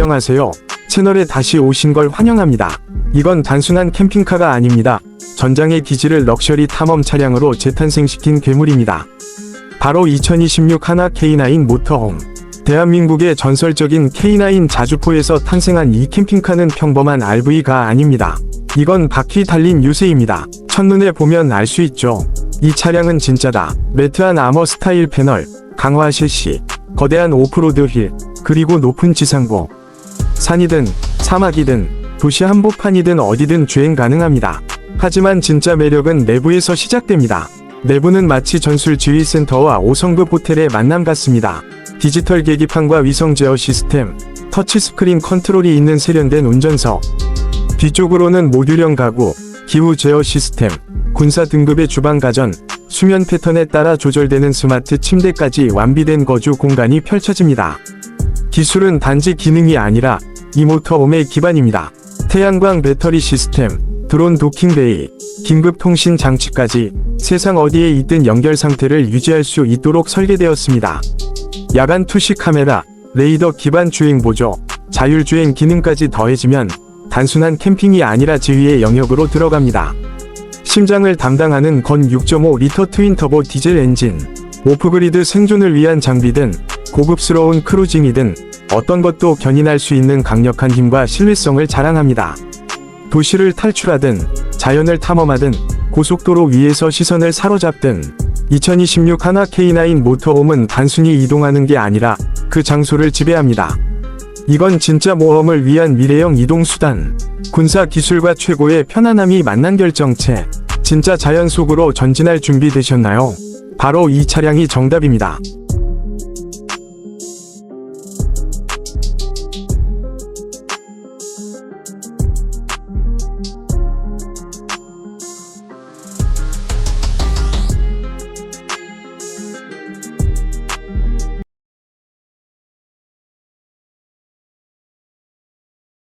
안녕하세요. 채널에 다시 오신 걸 환영합니다. 이건 단순한 캠핑카가 아닙니다. 전장의 기지를 럭셔리 탐험 차량으로 재탄생시킨 괴물입니다. 바로 2026 하나 K9 모터홈. 대한민국의 전설적인 K9 자주포에서 탄생한 이 캠핑카는 평범한 RV가 아닙니다. 이건 바퀴 달린 유세입니다. 첫눈에 보면 알 수 있죠. 이 차량은 진짜다. 매트한 아머 스타일 패널, 강화 실시, 거대한 오프로드 휠, 그리고 높은 지상보. 산이든 사막이든 도시 한복판이든 어디든 주행 가능합니다. 하지만 진짜 매력은 내부에서 시작됩니다. 내부는 마치 전술지휘센터와 5성급 호텔의 만남 같습니다. 디지털 계기판과 위성 제어 시스템, 터치스크린 컨트롤이 있는 세련된 운전석, 뒤쪽으로는 모듈형 가구, 기후 제어 시스템, 군사 등급의 주방 가전, 수면 패턴에 따라 조절되는 스마트 침대까지 완비된 거주 공간이 펼쳐집니다. 기술은 단지 기능이 아니라 이 모터홈의 기반입니다. 태양광 배터리 시스템, 드론 도킹 베이, 긴급 통신 장치까지 세상 어디에 있든 연결 상태를 유지할 수 있도록 설계되었습니다. 야간 투시 카메라, 레이더 기반 주행 보조, 자율주행 기능까지 더해지면 단순한 캠핑이 아니라 지휘의 영역으로 들어갑니다. 심장을 담당하는 건 6.5리터 트윈 터보 디젤 엔진, 오프그리드 생존을 위한 장비든 고급스러운 크루징이든 어떤 것도 견인할 수 있는 강력한 힘과 신뢰성을 자랑합니다. 도시를 탈출하든 자연을 탐험하든 고속도로 위에서 시선을 사로잡든 2026 하나 K9 모터홈은 단순히 이동하는 게 아니라 그 장소를 지배합니다. 이건 진짜 모험을 위한 미래형 이동 수단. 군사 기술과 최고의 편안함이 만난 결정체. 진짜 자연 속으로 전진할 준비 되셨나요? 바로 이 차량이 정답입니다.